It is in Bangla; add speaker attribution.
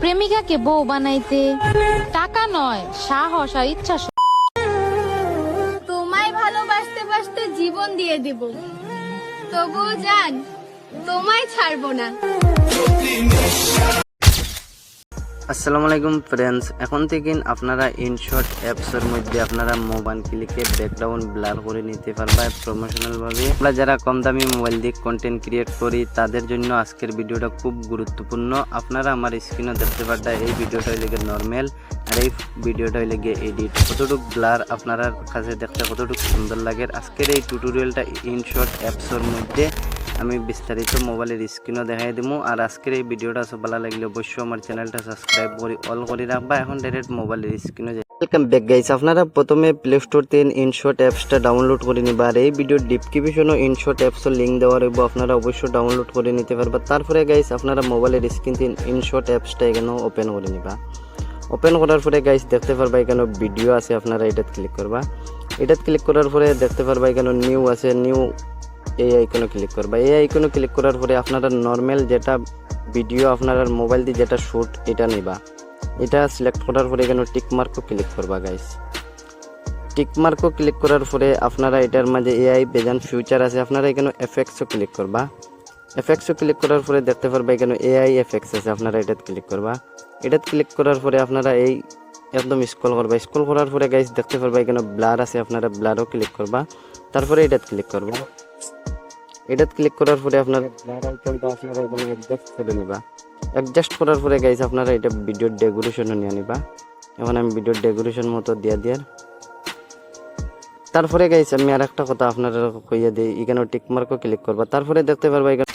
Speaker 1: প্রেমিকাকে বউ বানাইতে টাকা নয়, সাহস আর ইচ্ছা
Speaker 2: তোমায় ভালোবাসতে বাসতে জীবন দিয়ে দেব। তবুও জান, তোমায় ছাড়বো না।
Speaker 3: আসসালামু আলাইকুম ফ্রেন্ডস এখন থেকে আপনারা ইনশর্ট অ্যাপসের মধ্যে আপনারা মোবাইল ক্লিকে ব্যাকগ্রাউন্ড ব্লার করে নিতে পারবা প্রমোশনাল ভাবে। আমরা যারা কম দামি মোবাইল দিয়ে কন্টেন্ট ক্রিয়েট করি, তাদের জন্য আজকের ভিডিওটা খুব গুরুত্বপূর্ণ। আপনারা আমার স্ক্রিনে দেখতে পারটা এই ভিডিওটা হইলে নর্মাল আর এই ভিডিওটা হইলে গিয়ে এডিট কতটুক ব্লার আপনারা কাছে দেখতে কতটুকু সুন্দর লাগে। আজকের এই টিউটোরিয়ালটা ইনশর্ট অ্যাপসের মধ্যে আমি বিস্তারিত মোবাইলের স্ক্রিনও দেখাই দিমু। আর আজকের এই ভিডিওটা সব ভালো লাগলে অবশ্যই আমার চ্যানেলটা সাবস্ক্রাইব করে অল করে রাখবা। এখন ডাইরেক্ট মোবাইলের স্ক্রিনে ওয়েলকাম ব্যাক গাইস আপনারা প্রথমে প্লে স্টোর থেকে ইনশর্ট অ্যাপসটা ডাউনলোড করে নিবা। আর এই ভিডিওর ডিসক্রিপশনও ইনশর্ট অ্যাপসের লিঙ্ক দেওয়া রইব। আপনারা অবশ্যই ডাউনলোড করে নিতে পারবা। তারপরে গাইস আপনারা মোবাইলের স্ক্রিন থেকে ইনশর্ট অ্যাপসটা এখানেও ওপেন করে নিবা। ওপেন করার পরে গাইস দেখতে পারবা এখানে ভিডিও আছে। আপনারা এটাত ক্লিক করবা। এটাত ক্লিক করার পরে দেখতে পারবা এখানে নিউ আছে। নিউ এই আইকনে ক্লিক করবা। এই আইকনে ক্লিক করার পরে আপনারা নর্মাল যেটা ভিডিও আপনারা মোবাইল দিয়ে যেটা শ্যুট এটা নিবা। এটা সিলেক্ট করার পরে এখানে টিক মার্কও ক্লিক করবা গাইস টিক মার্কও ক্লিক করার পরে আপনারা এটার মাঝে এআই বেজান ফিউচার আছে, আপনারা এখানে এফেক্টসও ক্লিক করবা। এফেক্টসও ক্লিক করার পরে দেখতে পারবা এখানে এআই এফেক্টস আছে, আপনারা এটাত ক্লিক করবা। এটাত ক্লিক করার পরে আপনারা এই একদম স্ক্রল করবা। স্ক্রল করার পরে গাইস দেখতে পারবা এখানে ব্লার আছে, আপনারা ব্লারও ক্লিক করবা। তারপরে এটাত ক্লিক করবা। এটাত ক্লিক করার পরে আপনার আপনারা এখানে অ্যাডজাস্ট করে নিবা। অ্যাডজাস্ট করার পরে গাইস আপনারা এটা ভিডিওর ডেকোরেশনও নিয়ে নিবা। এখন আমি ভিডিওর ডেকোরেশন মতো দিয়ে দিয়ার। তারপরে গাইস আমি আর একটা কথা আপনারা কইয়া দিই এখানে টিক মার্কও ক্লিক করবা। তারপরে দেখতে পারবা এখানে